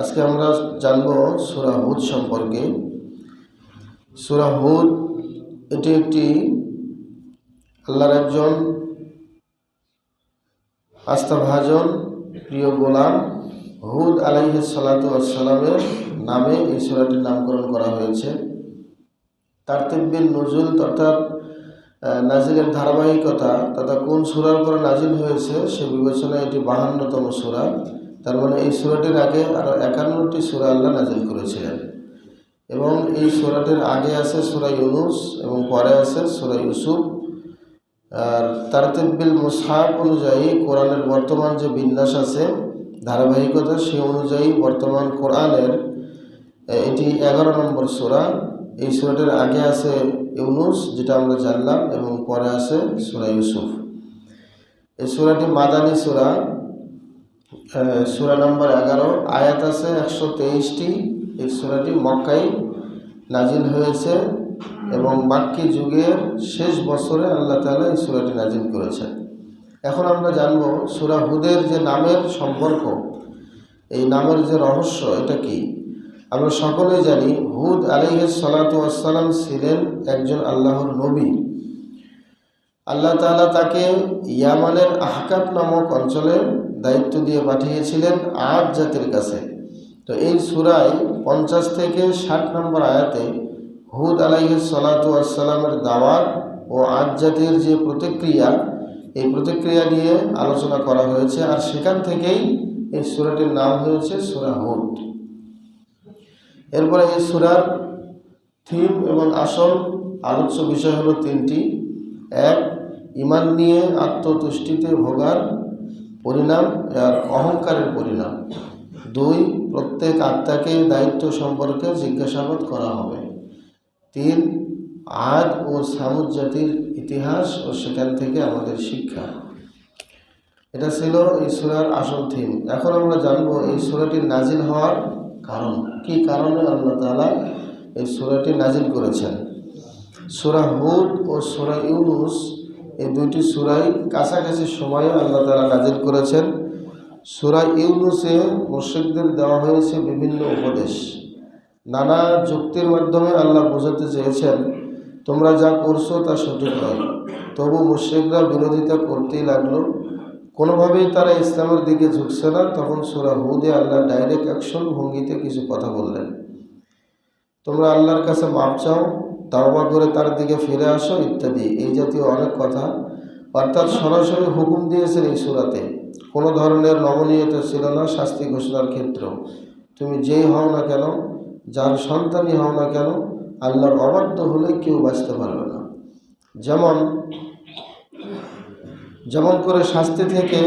আজকে আমরা জানব সুরা হুদ সম্পর্কে। সুরা হুদ, এটি একটি আল্লাহর একজন আস্থাভাজন প্রিয় গোলাম। হুদ আলাইহিস সালাতু আসসালামের নামে এই সুরাটির নামকরণ করা হয়েছে। তার তিব্বিল নজুল অর্থাৎ নাজিলের ধারাবাহিকতা তথা কোন সুরার পরে নাজিল হয়েছে সে বিবেচনায় এটি বাহান্নতম সুরা। তার মানে এই সুরাটির আগে আরও একান্নটি সুরা আল্লাহ নাজিল করেছিলেন। এবং এই সুরাটির আগে আছে সুরা ইউনুস এবং পরে আছে সুরা ইউসুফ। আর তারতিবিল মুসাহাব অনুযায়ী কোরআনের বর্তমান যে বিন্যাস আছে, ধারাবাহিকতা সেই অনুযায়ী বর্তমান কোরআনের এটি এগারো নম্বর সুরা। এই সুরাটির আগে আছে ইউনুস, যেটা আমরা জানলাম, এবং পরে আছে সুরা ইউসুফ। এই সুরাটি মাদানী সুরা। সুরা নম্বর এগারো, আয়াত আছে একশো তেইশটি। এই সুরাটি মক্কাই নাজিল হয়েছে এবং মাক্কি যুগের শেষ বছরে আল্লাহ তাআলা এই সুরাটি নাজিল করেছেন এখন আমরা জানব সুরা হুদের যে নামের সম্পর্ক, এই নামের যে রহস্য, এটা কি? আমরা সকলেই জানি হুদ আলাইহিস সালাতু আসসালাম ছিলেন একজন আল্লাহর নবী। আল্লাহ তাআলা তাকে ইয়ামানের আহকাব নামক অঞ্চলে দায়িত্ব দিয়ে পাঠিয়েছিলেন আদ জাতির কাছে। তো এই সুরায় পঞ্চাশ থেকে ষাট নম্বর আয়াতে হুদ আলাইহিস সালাতু আসসালামের দাওয়াত ও আদ জাতির যে প্রতিক্রিয়া, এই প্রতিক্রিয়া নিয়ে আলোচনা করা হয়েছে আর সেখান থেকেই এই সুরাটির নাম হয়েছে সুরা হুদ। এরপরে এই সুরার থিম এবং আসল আলোচ্য বিষয় হলো তিনটি। এক ইমান নিয়ে আত্মতুষ্টিতে ভোগার পরিণাম আর অহংকারের পরিণাম। দুই, প্রত্যেক আত্মাকে দায়িত্ব সম্পর্কে জিজ্ঞাসাবাদ করা হবে। তিন, আদ ও সামুদ জাতির ইতিহাস ও সেখান থেকে আমাদের শিক্ষা। এটা ছিল এই সুরার আসল থিম এখন আমরা জানব এই সুরাটির নাজিল হওয়ার কারণ। কি কারণে আল্লাহ তাআলা এই সুরাটি নাজিল করেছেন? সুরা হুদ ও সুরা ইউনুস এই দুইটি সুরাই কাছাকাছি সময়ে আল্লাহ তাআলা নাজিল করেছেন। সুরা ইউনুসে মুর্শিকদের দেওয়া হয়েছে বিভিন্ন উপদেশ। নানা যুক্তির মাধ্যমে আল্লাহ বোঝাতে চেয়েছেন, তোমরা যা করছ তা সঠিক নয়। তবু মুশ্রিকরা বিরোধিতা করতেই লাগল। কোনোভাবেই তারা ইসলামের দিকে ঝুঁকছে না। তখন সুরা হুদে আল্লাহ ডাইরেক্ট অ্যাকশন ভঙ্গিতে কিছু কথা বললেন। তোমরা আল্লাহর কাছে মাপ চাও তাওবা করে তার দিকে ফিরে আসো ইত্যাদি। এই জাতীয় অনেক কথা। অর্থাৎ সরাসরি হুকুম দিয়েছেন এই সুরাতে। কোনো ধরনের নমনীয়তা ছিল না শাস্তি ঘোষণার ক্ষেত্র। তুমি যেই হও না কেন, যার সন্তানই হও না কেন, আল্লাহর অবাধ্য হলে কেউ বাঁচতে পারবে না। যেমন যেমন করে শাস্তি থেকে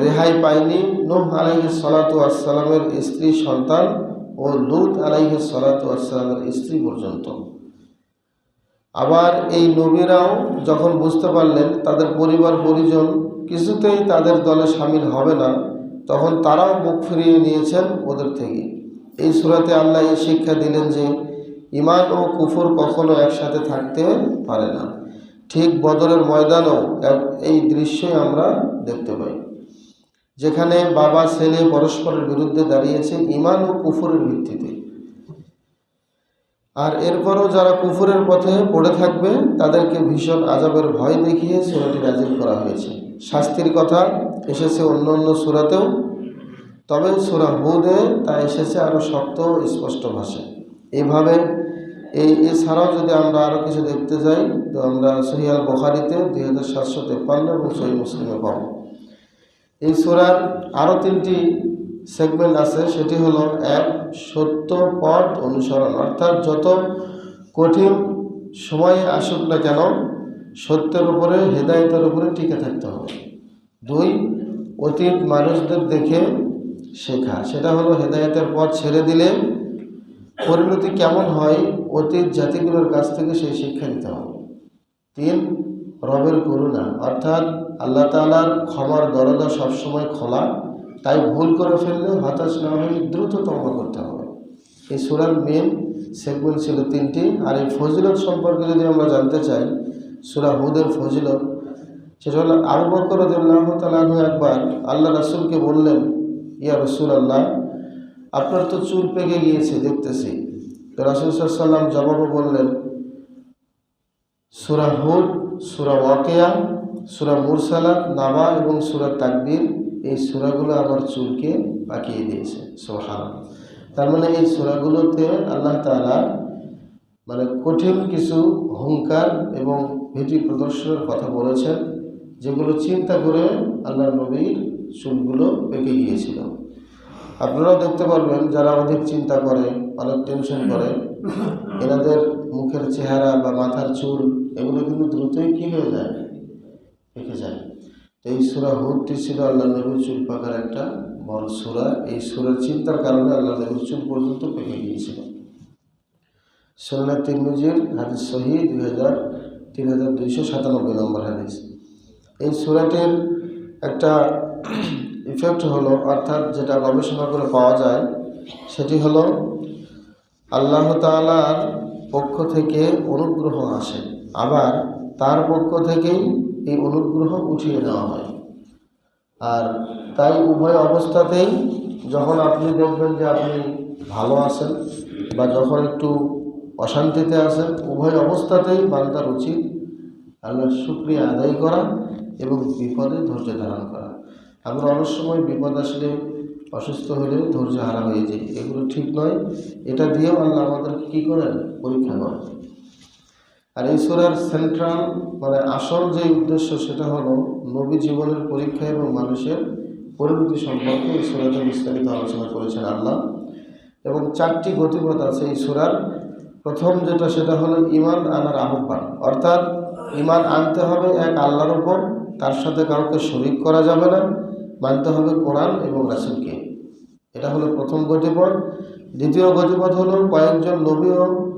রেহাই পায়নি নূহ আলাইহি সালাতু আসসালামের স্ত্রী সন্তান ও লুত আলাইহি সালাতু আসসালামের স্ত্রী পর্যন্ত। আবার এই নবীরাও যখন বুঝতে পারলেন তাদের পরিবার পরিজন কিছুতেই তাদের দলে সামিল হবে না, তখন তারাও মুখ ফিরিয়ে নিয়েছেন ওদের থেকে। এই সুরাতে আল্লাহ এই শিক্ষা দিলেন যে ইমান ও কুফর কখনো একসাথে থাকতে পারে না। ঠিক বদরের ময়দানেও এই দৃশ্যই আমরা দেখতে পাই। যেখানে বাবা, ছেলে পরস্পরের বিরুদ্ধে দাঁড়িয়েছে ইমান ও কুফরের ভিত্তিতে। আর এরপরও যারা কুফরের পথে পড়ে থাকবে, তাদেরকে ভীষণ আজাবের ভয় দেখিয়ে সুরাটি নাজিল করা হয়েছে। শাস্তির কথা এসেছে অন্য অন্য সুরাতেও, তবে সুরা হুদে তা এসেছে আরও শক্ত স্পষ্ট ভাষায়। এইভাবে এই এছাড়াও যদি আমরা আরও কিছু দেখতে যাই, তো আমরা সহিয়াল বখারিতে দুই হাজার সাতশো তেপ্পান্ন এবং সহি মুসলিমে পাব। এই সুরার আরও তিনটি সেগমেন্ট আছে, সেটি হলো এক, সত্য পথ অনুসরণ। অর্থাৎ যত কঠিন সময়ে আসুক না কেন, সত্যের উপরে, হেদায়তের উপরে টিকে থাকতে হবে। দুই, অতীত মানুষদের দেখে শেখা। সেটা হলো হেদায়তের পথ ছেড়ে দিলে পরিণতি কেমন হয়, অতীত জাতিগুলোর কাছ থেকে সেই শিক্ষা নিতে হবে। তিন, রবের করুণা। অর্থাৎ আল্লাহ তাআলার ক্ষমার দরজা সবসময় খোলা। তাই ভুল করে ফেললে হতাশ না হয়ে দ্রুত তওবা করতে হবে। এই সুরার মেন সেগমেন্ট ছিল তিনটি, আর এই ফজিলত সম্পর্কে যদি আমরা জানতে চাই, সুরা হুদের ফজিলত, সেটা হলো আবু বকর রাদিয়াল্লাহু তাআলা একবার আল্লাহ রাসুলকে বললেন, ইয়া রাসূল আল্লাহ আপনার তো চুল পেকে গিয়েছে দেখতেছি। তো রাসুলসাল্লাম জবাবও বললেন, সুরা হুদ, সুরা ওয়াকেয়া, সুরা মুরসালাত, নাবা এবং সুরা তাকবির এই সুরাগুলো আমার চুলকে পাকিয়ে দিয়েছে সোহান তার মানে এই সুরাগুলোতে আল্লাহ তাআলা মানে কঠিন কিছু হুঙ্কার এবং ভীতি প্রদর্শনের কথা বলেছেন, যেগুলো চিন্তা করে আল্লাহ নবীর চুলগুলো পেকে গিয়েছিল। আপনারাও দেখতে পারবেন, যারা অধিক চিন্তা করে, অনেক টেনশন করে, এনাদের মুখের চেহারা বা মাথার চুল, এগুলো কিন্তু দ্রুতই কী হয়ে যায়? পেকে যায়। এই সুরা হুদটি ছিল আল্লাহ নবীর চুল পাকার একটা বড় সুরা। এই সুরের চিন্তার কারণে আল্লাহ নবীর চুল পর্যন্ত পেকে গিয়েছিল। সোনা তিরমিজির হাদিস সহি দুই হাজার তিন হাজার দুইশো সাতানব্বই নম্বর হাদিস। এই সুরাটির একটা ইফেক্ট হলো, অর্থাৎ যেটা গবেষণা করে পাওয়া যায়, সেটি হলো আল্লাহ তাআলার পক্ষ থেকে অনুগ্রহ আসে। আবার তার পক্ষ থেকেই এই অনুগ্রহ উঠিয়ে নেওয়া হয়। আর তাই উভয় অবস্থাতেই যখন আপনি দেখবেন যে আপনি ভালো আছেন বা যখন একটু অশান্তিতে আছেন, উভয় অবস্থাতেই বান্দার উচিত আল্লাহর শুক্রিয়া আদায় করা এবং বিপদে ধৈর্য ধারণ করা। আমরা অনেক সময় বিপদ আসলে অসুস্থ হলে ধৈর্য হারা হয়ে যায়। এগুলো ঠিক নয়। এটা দিয়েও আল্লাহ আমাদেরকে কী করেন? পরীক্ষা করেন। আর এই সুরার সেন্ট্রাল মানে আসল যে উদ্দেশ্য সেটা হলো নবী জীবনের পরীক্ষা এবং মানুষের পরিণতি সম্পর্কে এই সুরাতে বিস্তারিত আলোচনা করেছেন আল্লাহ। এবং চারটি গতিপথ আছে এই সুরার। প্রথম যেটা সেটা হলো ইমান আনার আহ্বান। অর্থাৎ ইমান আনতে হবে এক আল্লাহর উপর, তার সাথে কাউকে শরিক করা যাবে না, মানতে হবে কোরআন এবং রাসুলকে। এটা হলো প্রথম গতিপথ। দ্বিতীয় গতিপথ হলো কয়েকজন নবী ও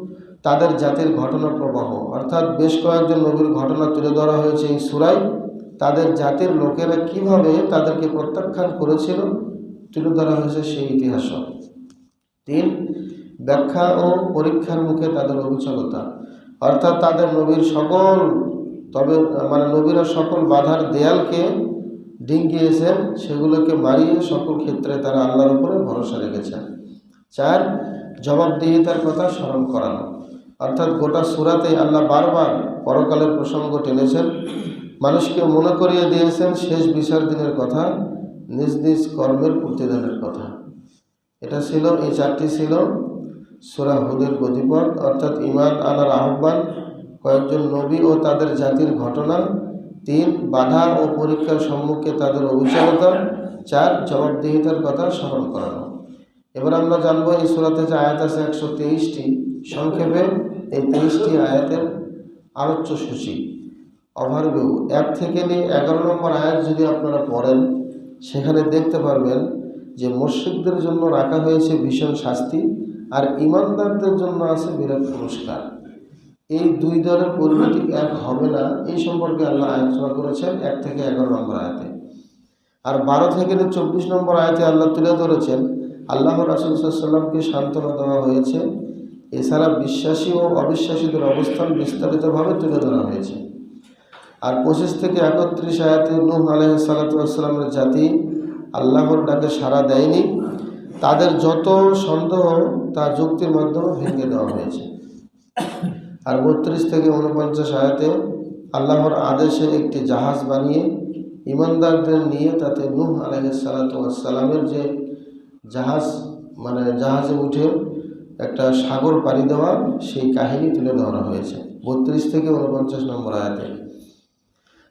তাদের জাতির ঘটনা প্রবাহ। অর্থাৎ বেশ কয়েকজন নবীর ঘটনা তুলে ধরা হয়েছে এই সুরাই তাদের জাতির লোকেরা কীভাবে তাদেরকে প্রত্যাখ্যান করেছিল তুলে ধরা হয়েছে সেই ইতিহাস। তিন, ব্যাখ্যা ও পরীক্ষার মুখে তাদের অবিচলতা। অর্থাৎ তাদের নবীর সকল তবে মানে নবীরা সকল বাধার দেয়ালকে ডিঙ্গিয়েছেন, সেগুলোকে মারিয়ে সকল ক্ষেত্রে তারা আল্লাহর উপরে ভরসা রেখেছেন। চার, জবাবদিহিতার কথা স্মরণ করানো। অর্থাৎ গোটা সুরাতে আল্লাহ বারবার পরকালের প্রসঙ্গ টেনেছেন। মানুষকে মনে করিয়ে দিয়েছেন শেষ বিচার দিনের কথা, নিজ নিজ কর্মের প্রতিদানের কথা। এটা ছিল, এই চারটি ছিল সুরা হুদের গতিপথ। অর্থাৎ ইমান আনার আহ্বান, কয়েকজন নবী ও তাদের জাতির ঘটনা, তিন, বাধা ও পরীক্ষার সম্মুখে তাদের অবিচলতা চার, জবাবদিহিতার কথা স্মরণ করানো। এবার আমরা জানব এই সুরাতে যে আয়াত আছে একশো তেইশটি। সংক্ষেপে এই তেইশটি আয়াতের আলোচ্য সূচি। ওভারভিউ এক থেকে নিয়ে এগারো নম্বর আয়াত যদি আপনারা পড়েন, সেখানে দেখতে পারবেন যে মসজিদদের জন্য রাখা হয়েছে ভীষণ শাস্তি আর ইমানদারদের জন্য আছে বিরাট পুরস্কার। এই দুই দলের পরিণতি এক হবে না, এই সম্পর্কে আল্লাহ আলোচনা করেছেন এক থেকে এগারো নম্বর আয়াতে। আর বারো থেকে চব্বিশ নম্বর আয়াতে আল্লাহ তুলে ধরেছেন, আল্লাহ রাসুলসাল্লামকে সান্ত্বনা দেওয়া হয়েছে এছাড়া বিশ্বাসী ও অবিশ্বাসীদের অবস্থান বিস্তারিতভাবে তুলে ধরা হয়েছে। আর পঁচিশ থেকে একত্রিশ আয়াতে নূহ আলহ সালাতামের জাতি আল্লাহর ডাকে সাড়া দেয়নি। তাদের যত সন্দেহ, তা যুক্তির মাধ্যমে ভেঙে দেওয়া হয়েছে। আর বত্রিশ থেকে উনপঞ্চাশ আয়াতে আল্লাহর আদেশে একটি জাহাজ বানিয়ে ইমানদারদের নিয়ে তাতে নূহ আলহ সালাতামের যে জাহাজ মানে জাহাজে উঠে একটা সাগর পাড়ি দেওয়া সেই কাহিনী তুলে ধরা হয়েছে। বত্রিশ থেকে উনপঞ্চাশ নম্বর আয়াতে।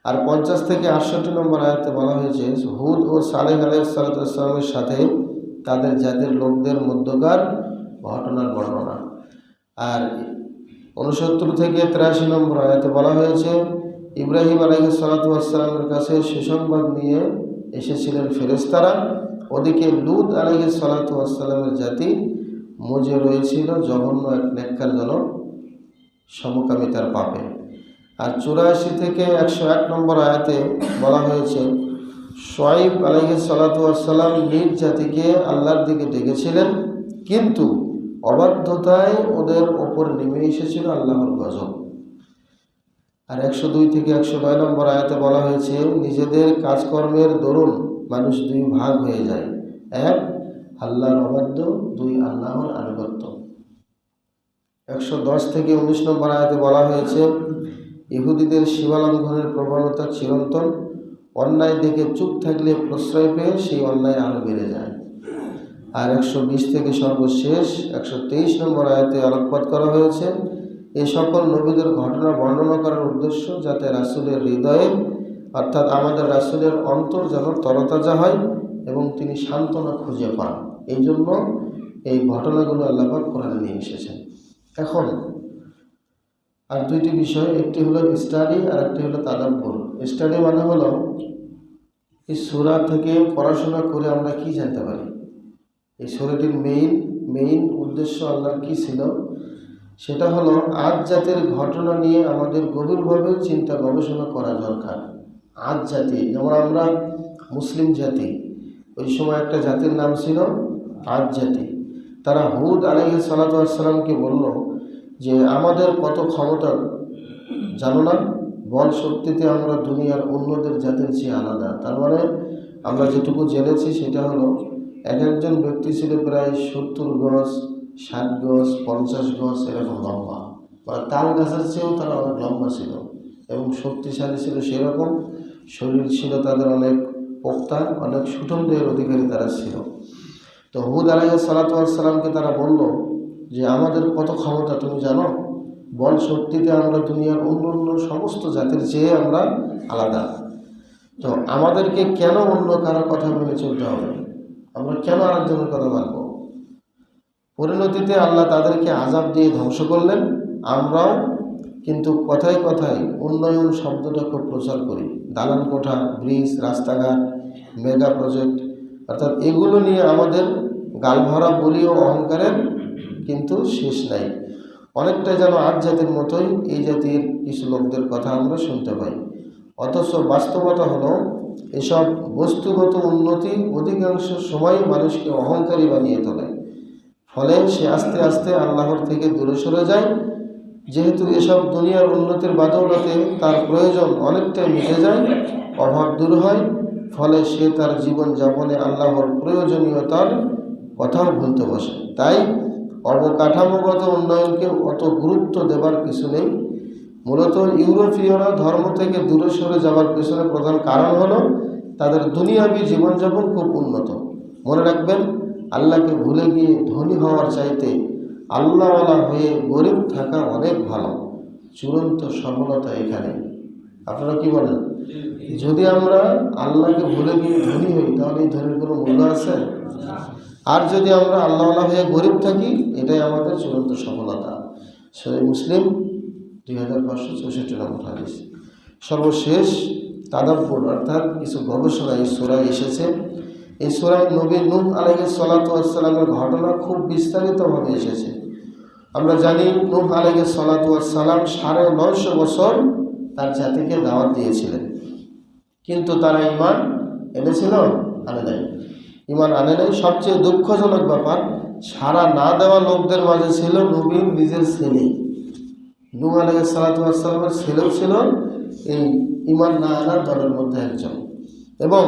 আর পঞ্চাশ থেকে আটষট্টি নম্বর আয়াতে বলা হয়েছে, হুদ ও সালেহ আলাইসালামের সাথে তাদের জাতির লোকদের মধ্যকার ঘটনার বর্ণনা। আর উনসত্তর থেকে তিরাশি নম্বর আয়াতে বলা হয়েছে, ইব্রাহিম আলহ সালাতামের কাছে সুসংবাদ নিয়ে এসেছিলেন ফেরেস্তারা ওদিকে লুত আলহ সালাতামের জাতি মজে রয়েছিল জঘন্য এক নেককারজনক সমকামিতার পাপে। আর চুরাশি থেকে একশো এক নম্বর আয়াতে বলা হয়েছে, সোয়াইব আলহ সালাতাম নিজ জাতিকে আল্লাহর দিকে ডেকেছিলেন, কিন্তু অবাধ্যতায় ওদের ওপর নেমে এসেছিল আল্লাহর গজব। আর একশো দুই থেকে একশো নয় নম্বর আয়াতে বলা হয়েছে, নিজেদের কাজকর্মের দরুন মানুষ দুই ভাগ হয়ে যায়। এক আল্লাহর অবাধ্য, দুই আল্লাহর আনুগত্য। একশো দশ থেকে উনিশ নম্বর আয়াতে বলা হয়েছে, ইহুদিদের সীমালঙ্ঘনের প্রবণতা চিরন্তন, অন্যায় দেখে চুপ থাকলে প্রশ্রয় পেয়ে সেই অন্যায় আরও বেড়ে যায়। আর একশো বিশ থেকে সর্বশেষ একশো তেইশ নম্বর আয়াতে আলোকপাত করা হয়েছে এই সকল নবীদের ঘটনা বর্ণনা করার উদ্দেশ্য যাতে রাসুলের হৃদয়ে, অর্থাৎ আমাদের রাসুলের অন্তর যেন তরতাজা হয় এবং তিনি সান্ত্বনা খুঁজে পান। এই জন্য এই ঘটনাগুলো আল্লাপাক কোরআনে নিয়ে এসেছেন। এখন আর দুইটি বিষয়, একটি হলো স্টাডি আর একটি হলো তাদাব্বর। স্টাডি মানে হলো এই সুরা থেকে পড়াশোনা করে আমরা কি জানতে পারি? এই সুরাটির মেইন মেইন উদ্দেশ্য আল্লাহর কি ছিল? সেটা হলো আজ জাতের ঘটনা নিয়ে আমাদের গভীরভাবে চিন্তা গবেষণা করা দরকার। আজ জাতি, যেমন আমরা মুসলিম জাতি, ওই সময় একটা জাতির নাম ছিল আজ জাতি তারা হুদ আলাইহি সালাতামকে বলল যে, আমাদের কত ক্ষমতা জানো না? বল শক্তিতে আমরা দুনিয়ার অন্যদের জাতির চেয়ে আলাদা। তার মানে আমরা যেটুকু জেনেছি সেটা হলো, এক একজন ব্যক্তি ছিল প্রায় সত্তর গজ, ষাট গজ, পঞ্চাশ গজ এরকম লম্বা। বা তাল গাছের চেয়েও তারা অনেক লম্বা ছিল এবং শক্তিশালী ছিল সেরকম। শরীর ছিল তাদের অনেক পোক্তা, অনেক সুঠম দেহের অধিকারী তারা ছিল। তো হুদ আলাইহ সালাতামকে তারা বলল যে, আমাদের কত ক্ষমতা তুমি জানো? বল শক্তিতে আমরা দুনিয়ার অন্য অন্য সমস্ত জাতির চেয়ে আমরা আলাদা। তো আমাদেরকে কেন অন্য কারও কথা মেনে চলতে হবে? আমরা কেন আরেকজনের কথা মানব? পরিণতিতে আল্লাহ তাদেরকে আজাব দিয়ে ধ্বংস করলেন। আমরাও কিন্তু কথায় কথায় উন্নয়ন শব্দটা খুব প্রচার করি। দালান কোঠা ব্রিজ, রাস্তাঘাট, মেগা প্রজেক্ট অর্থাৎ এগুলো নিয়ে আমাদের গালভরা বলি ও অহংকারের কিন্তু শেষ নাই। অনেকটা যেন আট জাতির মতোই এই জাতির কিছু লোকদের কথা আমরা শুনতে পাই। অথচ বাস্তবতা হলো, এসব বস্তুগত উন্নতি অধিকাংশ সময় মানুষকে অহংকারী বানিয়ে তোলে। ফলে সে আস্তে আস্তে আল্লাহর থেকে দূরে সরে যায়। যেহেতু এসব দুনিয়ার উন্নতির বাদৌলতে তার প্রয়োজন অনেকটাই মিটে যায়, অভাব দূর হয়। ফলে সে তার জীবন যাপনে আল্লাহর প্রয়োজনীয়তার কথাও ভুলতে বসে। তাই অবকাঠামোগত উন্নয়নকে অত গুরুত্ব দেবার কিছু নেই। মূলত ইউরোপীয়রা ধর্ম থেকে দূরে সরে যাওয়ার পেছনে প্রধান কারণ হলো তাদের দুনিয়াবি জীবনযাপন খুব উন্নত। মনে রাখবেন, আল্লাহকে ভুলে গিয়ে ধনী হওয়ার চাইতে আল্লাহওয়ালা হয়ে গরিব থাকা অনেক ভালো। চূড়ান্ত সফলতা এখানে। আপনারা কি বলেন? যদি আমরা আল্লাহকে ভুলে গিয়ে ধনী হই, তাহলে এই ধনের কোনো মূল্য আছে? আর যদি আমরা আল্লাহওয়ালা হয়ে গরিব থাকি, এটাই আমাদের চূড়ান্ত সফলতা। সে মুসলিম, দুই হাজার পাঁচশো চৌষট্টি নম্বর হাদিস। সর্বশেষ তাদাব্বর, অর্থাৎ কিছু গবেষণা এই সোরায় এসেছে। এই সোরায় নবী নূহ আলাইহি সালাতামের ঘটনা খুব বিস্তারিতভাবে এসেছে। আমরা জানি নূহ আলাইহি সালাতাম সাড়ে নয়শো বছর তার জাতিকে দাওয়াত দিয়েছিলেন। কিন্তু তারা ইমান এনেছিল, আনে নাই। ইমান আনে নাই। সবচেয়ে দুঃখজনক ব্যাপার সারা না দেওয়া লোকদের মাঝে ছিল নবীর নিজের ছেলে। নূহ আলাইহি সালাতামের ছেলেও ছিল এই ইমান না আনার দলের মধ্যে একজন। এবং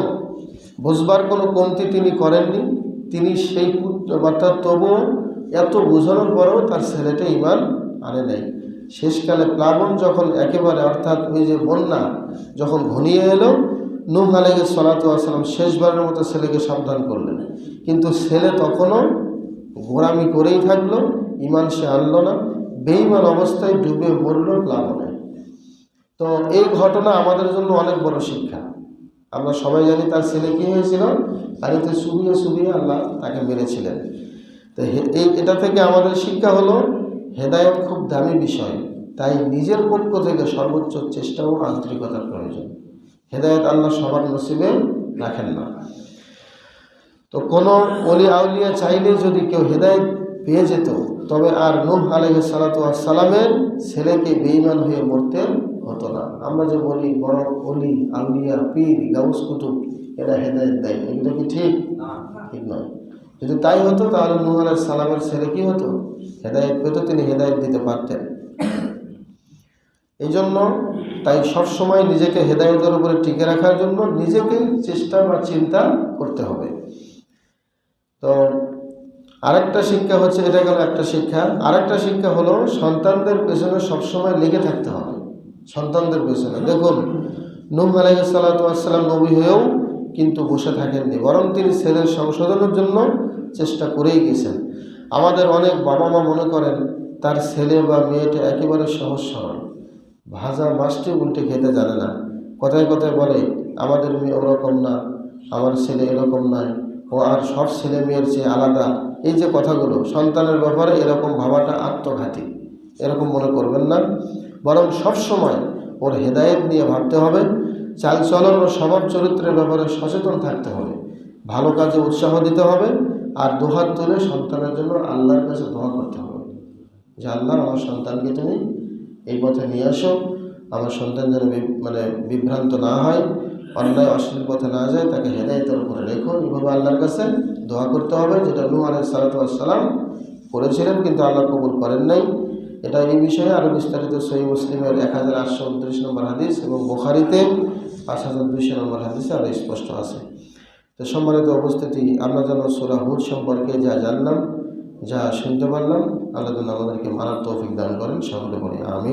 বুঝবার কোনো কমতি তিনি করেননি। তিনি সেই অর্থাৎ তবুও এত বোঝানোর পরেও তার ছেলেটা ইমান আনে নাই। শেষকালে প্লাবন যখন একেবারে, অর্থাৎ ওই যে বন্যা যখন ঘনিয়ে এলো, নূহ আলাইহি সালাতাম শেষবারের মতো ছেলেকে সাবধান করলেন। কিন্তু ছেলে তখনও গোড়ামি করেই থাকল, ইমান সে আনলো না বেইমান অবস্থায় ডুবে মরল প্লাবনে। তো এই ঘটনা আমাদের জন্য অনেক বড় শিক্ষা। আমরা সবাই জানি তার ছেলে কী হয়েছিল, বাড়িতে সুবিয়ে সুবিয়ে আল্লাহ তাকে মেরেছিলেন। তো এই, এটা থেকে আমাদের শিক্ষা হলো হেদায়ত খুব দামি বিষয়। তাই নিজের পক্ষ থেকে সর্বোচ্চ চেষ্টা ও আন্তরিকতার প্রয়োজন। হেদায়ত আল্লাহ সবার নসিবে রাখেন না। তো কোনো অলি আউলিয়া চাইলে যদি কেউ হেদায়ত পেয়ে যেত তবে আর নূহ আলহ সালামের ছেলেকে বেইমান হয়ে মরতে হতো না। আমরা যে বলি বড় অলি আউলিয়া পীর গাউস কুতুব এরা হেদায়ত দেয়। এগুলো কি ঠিক? ঠিক নয়। যদি তাই হতো, তাহলে নূহ আলাহ সালামের ছেলে কি হতো? হেদায়ত পেত, তিনি হেদায়ত দিতে পারতেন। এই জন্য তাই সবসময় নিজেকে হেদায়তের উপরে টিকে রাখার জন্য নিজেকেই চেষ্টা বা চিন্তা করতে হবে। তো আরেকটা শিক্ষা হচ্ছে, এটা গেল একটা শিক্ষা। আরেকটা শিক্ষা হলো, সন্তানদের পেছনে সবসময় লেগে থাকতে হবে। সন্তানদের পেছনে। দেখুন, নূহ আলাইসাল্লাম নবী হয়েও কিন্তু বসে থাকেননি বরং তিনি ছেলের সংশোধনের জন্য চেষ্টা করেই গেছেন। আমাদের অনেক বাবা মা মনে করেন, তার ছেলে বা মেয়েটা একেবারে সহজ সরল। ভাজা মাছটি উল্টে খেতে জানে না। কথায় কথায় বলে, আমাদের মেয়ে ওরকম না, আমার ছেলে এরকম নয়, ও আর সব ছেলে মেয়ের চেয়ে আলাদা। এই যে কথাগুলো, সন্তানের ব্যাপারে এরকম ভাবাটা আত্মঘাতী। এরকম মনে করবেন না। বরং সব সময় ওর হেদায়েত নিয়ে ভাবতে হবে। চালচলন ও স্বভাব চরিত্রের ব্যাপারে সচেতন থাকতে হবে। ভালো কাজে উৎসাহ দিতে হবে আর দুহাত তুলে সন্তানের জন্য আল্লাহর কাছে দোয়া করতে হবে। যে আল্লাহ, আমার সন্তানকে তুমি এই পথে নিয়ে আসো। আমার সন্তান যেন মানে বিভ্রান্ত না হয়, অন্যায়, অশ্লীল পথে না যায়, তাকে হেদায়তের উপরে রেখো। এইভাবে আল্লাহর কাছে দোয়া করতে হবে। যেটা নূ আলাই সালাতাম করেছিলেন, কিন্তু আল্লাহ কবুল করেন নাই। এটা এই বিষয়ে আরও বিস্তারিত সহি মুসলিমের এক হাজার আটশো উনত্রিশ নম্বর হাদিস এবং বোখারিতে পাঁচ হাজার দুইশো নম্বর হাদিসে আরও স্পষ্ট আছে। তো সম্মানিত অবস্থাটি আমরা যেন সুরা হুদ সম্পর্কে যা জানলাম, যা শুনতে পারলাম, আল্লাহ যেন আমাদেরকে মারাত্মক তৌফিক দান করেন, সকলে বলি আমি